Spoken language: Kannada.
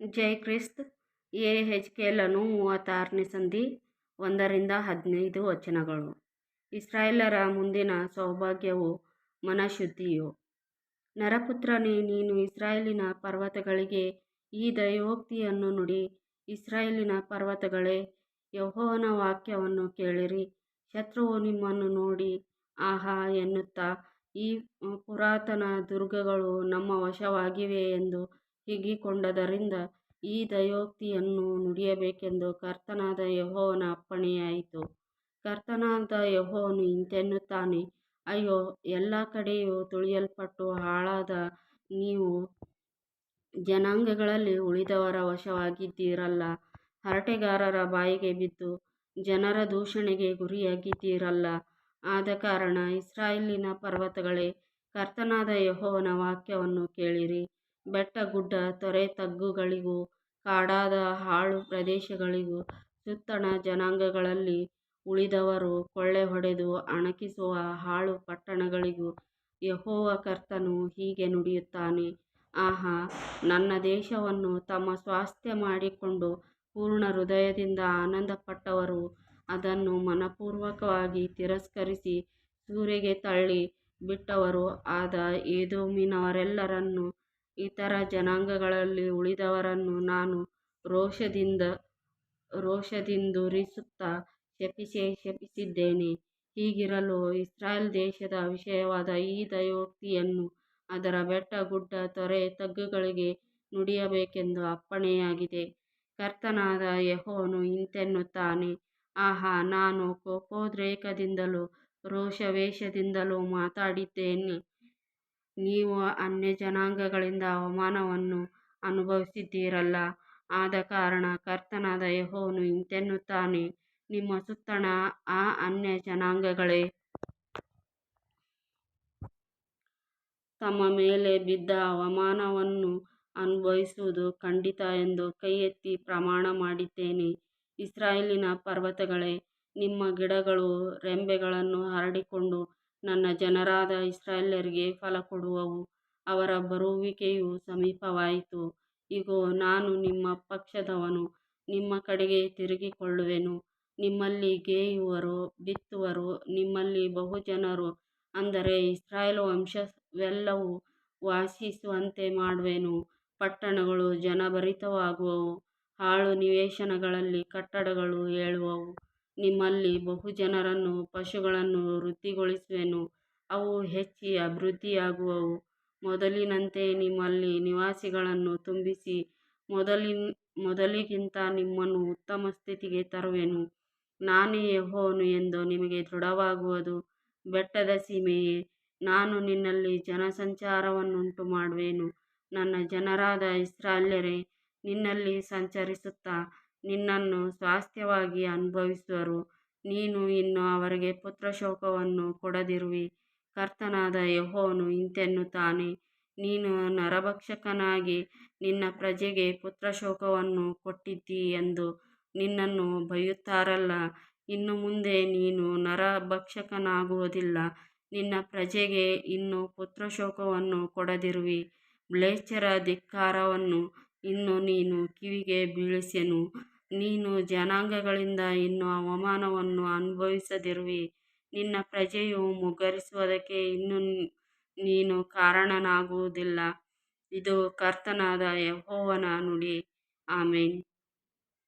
ಜೈ ಕ್ರಿಸ್ತ್ ಎ ಲನು ಮೂವತ್ತಾರನೇ ಸಂಧಿ, ಒಂದರಿಂದ ಹದಿನೈದು ವಚನಗಳು. ಇಸ್ರಾಯೇಲರ ಮುಂದಿನ ಸೌಭಾಗ್ಯವು ಮನಃಶುದ್ಧಿಯು. ನರಪುತ್ರನೇ, ನೀನು ಇಸ್ರಾಯೇಲಿನ ಪರ್ವತಗಳಿಗೆ ಈ ದೈವೋಕ್ತಿಯನ್ನು ನುಡಿ, ಇಸ್ರಾಯೇಲಿನ ಪರ್ವತಗಳೇ, ಯಹೋವನ ವಾಕ್ಯವನ್ನು ಕೇಳಿರಿ. ಶತ್ರುವು ನಿಮ್ಮನ್ನು ನೋಡಿ ಆಹಾ ಎನ್ನುತ್ತಾ, ಈ ಪುರಾತನ ದುರ್ಗಗಳು ನಮ್ಮ ವಶವಾಗಿವೆ ಎಂದು ಹಿಗ್ಗಿಕೊಂಡದ್ದರಿಂದ ಈ ದಯೋಕ್ತಿಯನ್ನು ನುಡಿಯಬೇಕೆಂದು ಕರ್ತನಾದ ಯೆಹೋವನ ಅಪ್ಪಣೆಯಾಯಿತು. ಕರ್ತನಾದ ಯೆಹೋವನು ಇಂತೆನ್ನುತ್ತಾನೆ, ಅಯ್ಯೋ, ಎಲ್ಲ ಕಡೆಯೂ ತುಳಿಯಲ್ಪಟ್ಟು ಹಾಳಾದ ನೀವು ಜನಾಂಗಗಳಲ್ಲಿ ಉಳಿದವರ ವಶವಾಗಿದ್ದೀರಲ್ಲ. ಹರಟೆಗಾರರ ಬಾಯಿಗೆ ಬಿದ್ದು ಜನರ ದೂಷಣೆಗೆ ಗುರಿಯಾಗಿದ್ದೀರಲ್ಲ. ಆದ ಕಾರಣ ಇಸ್ರಾಯೇಲಿನ ಪರ್ವತಗಳೇ, ಕರ್ತನಾದ ಯೆಹೋವನ ವಾಕ್ಯವನ್ನು ಕೇಳಿರಿ. ಬೆಟ್ಟ ಗುಡ್ಡ ತೊರೆ ತಗ್ಗುಗಳಿಗೂ, ಕಾಡಾದ ಹಾಳು ಪ್ರದೇಶಗಳಿಗೂ ಸುತ್ತಣ ಜನಾಂಗಗಳಲ್ಲಿ ಉಳಿದವರು ಕೊಳ್ಳೆ ಹೊಡೆದು ಅಣಕಿಸುವ ಹಾಳು ಪಟ್ಟಣಗಳಿಗೂ ಯೆಹೋವ ಕರ್ತನು ಹೀಗೆ ನುಡಿಯುತ್ತಾನೆ, ಆಹಾ, ನನ್ನ ದೇಶವನ್ನು ತಮ್ಮ ಸ್ವಾಸ್ಥ್ಯ ಮಾಡಿಕೊಂಡು ಪೂರ್ಣ ಹೃದಯದಿಂದ ಆನಂದಪಟ್ಟವರು ಅದನ್ನು ಮನಪೂರ್ವಕವಾಗಿ ತಿರಸ್ಕರಿಸಿ ಸೂರೆಗೆ ತಳ್ಳಿ ಬಿಟ್ಟವರು. ಆದ ಎದೋಮಿನವರೆಲ್ಲರನ್ನೂ ಇತರ ಜನಾಂಗಗಳಲ್ಲಿ ಉಳಿದವರನ್ನು ನಾನು ರೋಷದಿಂದ, ರೋಷದಿಂದುರಿಸುತ್ತಾ ಶಪಿಸಿ, ಶಪಿಸಿದ್ದೇನೆ. ಹೀಗಿರಲು ಇಸ್ರಾಯೇಲ್ ದೇಶದ ವಿಷಯವಾದ ಈ ದಯೋಕ್ತಿಯನ್ನು ಅದರ ಬೆಟ್ಟ, ಗುಡ್ಡ, ತೊರೆ, ತಗ್ಗುಗಳಿಗೆ ನುಡಿಯಬೇಕೆಂದು ಅಪ್ಪಣೆಯಾಗಿದೆ. ಕರ್ತನಾದ ಯೆಹೋವನು ಇಂತೆನ್ನುತ್ತಾನೆ, ಆಹಾ, ನಾನು ಕೋಪೋದ್ರೇಕದಿಂದಲೂ ರೋಷಾವೇಶದಿಂದಲೂ ಮಾತಾಡಿದ್ದೇನೆ. ನೀವು ಅನ್ಯಜನಾಂಗಗಳಿಂದ ಅವಮಾನವನ್ನು ಅನುಭವಿಸಿದ್ದೀರಲ್ಲ. ಆದಕಾರಣ ಕರ್ತನಾದ ಯೆಹೋವನು ಇಂತೆನ್ನುತ್ತಾನೆ, ನಿಮ್ಮ ಸುತ್ತಣ ಆ ಅನ್ಯಜನಾಂಗಗಳೇ. ತಮ್ಮ ಮೇಲೆ ಬಿದ್ದ ಅವಮಾನವನ್ನು ಅನುಭವಿಸುವುದು ಖಂಡಿತ ಎಂದು ಕೈ ಎತ್ತಿ ಪ್ರಮಾಣ ಮಾಡಿದ್ದೇನೆ. ಇಸ್ರಾಯೇಲಿನ ಪರ್ವತಗಳೇ, ನಿಮ್ಮ ಗಿಡಗಳು, ರೆಂಬೆಗಳನ್ನು ಹರಡಿಕೊಂಡು ನನ್ನ ಜನರಾದ ಇಸ್ರಾಯೇಲ್ಯರಿಗೆ ಫಲಕೊಡುವವು ಅವರ ಬರುವಿಕೆಯು ಸಮೀಪವಾಯಿತು. ಇಗೋ, ನಾನು ನಿಮ್ಮ ಪಕ್ಷದವನು. ನಿಮ್ಮ ಕಡೆಗೆ ತಿರುಗಿಕೊಳ್ಳುವೆನು. ನಿಮ್ಮಲ್ಲಿ ಗೇಯುವರು, ಬಿತ್ತುವರು, ನಿಮ್ಮಲ್ಲಿ ಬಹುಜನರು. ಅಂದರೆ ಇಸ್ರಾಯೇಲ್ ವಂಶವೆಲ್ಲವೂ ವಾಸಿಸುವಂತೆ ಮಾಡುವೆನು. ಪಟ್ಟಣಗಳು ಜನಭರಿತವಾಗುವವು. ಹಾಳು ನಿವೇಶನಗಳಲ್ಲಿ ಕಟ್ಟಡಗಳು ಏಳುವವು. ನಿಮ್ಮಲ್ಲಿ ಬಹುಜನರನ್ನು, ಪಶುಗಳನ್ನು ವೃದ್ಧಿಗೊಳಿಸುವೆನು ಅವು ಹೆಚ್ಚಿ ಅಭಿವೃದ್ಧಿಯಾಗುವವು. ಮೊದಲಿನಂತೆ ನಿಮ್ಮಲ್ಲಿ ನಿವಾಸಿಗಳನ್ನು ತುಂಬಿಸಿ, ಮೊದಲಿನ, ಮೊದಲಿಗಿಂತ ನಿಮ್ಮನ್ನು ಉತ್ತಮ ಸ್ಥಿತಿಗೆ ತರುವೆನು. ನಾನೇ ಯೆಹೋವನು ಎಂದು ನಿಮಗೆ ದೃಢವಾಗುವುದು. ಬೆಟ್ಟದ ಸೀಮೆಯೇ, ನಾನು ನಿನ್ನಲ್ಲಿ ಜನಸಂಚಾರವನ್ನುಂಟು ಮಾಡುವೆನು ನನ್ನ ಜನರಾದ ಇಸ್ರಾಯೇಲ್ಯರೇ, ನಿನ್ನಲ್ಲಿ ಸಂಚರಿಸುತ್ತಾ ನಿನ್ನನ್ನು ಸ್ವಾಸ್ಥ್ಯವಾಗಿ ಅನುಭವಿಸುವರು. ನೀನು ಇನ್ನು ಅವರಿಗೆ ಪುತ್ರಶೋಕವನ್ನು ಕೊಡದಿರುವಿ. ಕರ್ತನಾದ ಯೆಹೋವನು ಇಂತೆನ್ನುತ್ತಾನೆ. ನೀನು ನರಭಕ್ಷಕನಾಗಿ ನಿನ್ನ ಪ್ರಜೆಗೆ ಪುತ್ರಶೋಕವನ್ನು ಕೊಟ್ಟಿದ್ದೀ ಎಂದು ನಿನ್ನನ್ನು ಬಯ್ಯುತ್ತಾರಲ್ಲ. ಇನ್ನು ಮುಂದೆ ನೀನು ನರಭಕ್ಷಕನಾಗುವುದಿಲ್ಲ. ನಿನ್ನ ಪ್ರಜೆಗೆ ಇನ್ನು ಪುತ್ರಶೋಕವನ್ನು ಕೊಡದಿರುವಿ. ಮ್ಲೇಚ್ಛರ ಧಿಕ್ಕಾರವನ್ನು ಇನ್ನು ನೀನು ಕಿವಿಗೆ ಬೀಳಿಸೆನು. ನೀನು ಜನಾಂಗಗಳಿಂದ ಇನ್ನು ಅವಮಾನವನ್ನು ಅನುಭವಿಸದಿರುವಿ. ನಿನ್ನ ಪ್ರಜೆಯು ಮುಗ್ಗರಿಸುವುದಕ್ಕೆ ಇನ್ನು ನೀನು ಕಾರಣನಾಗುವುದಿಲ್ಲ. ಇದು ಕರ್ತನಾದ ಯೆಹೋವನ ನುಡಿ. ಆಮೆನ್.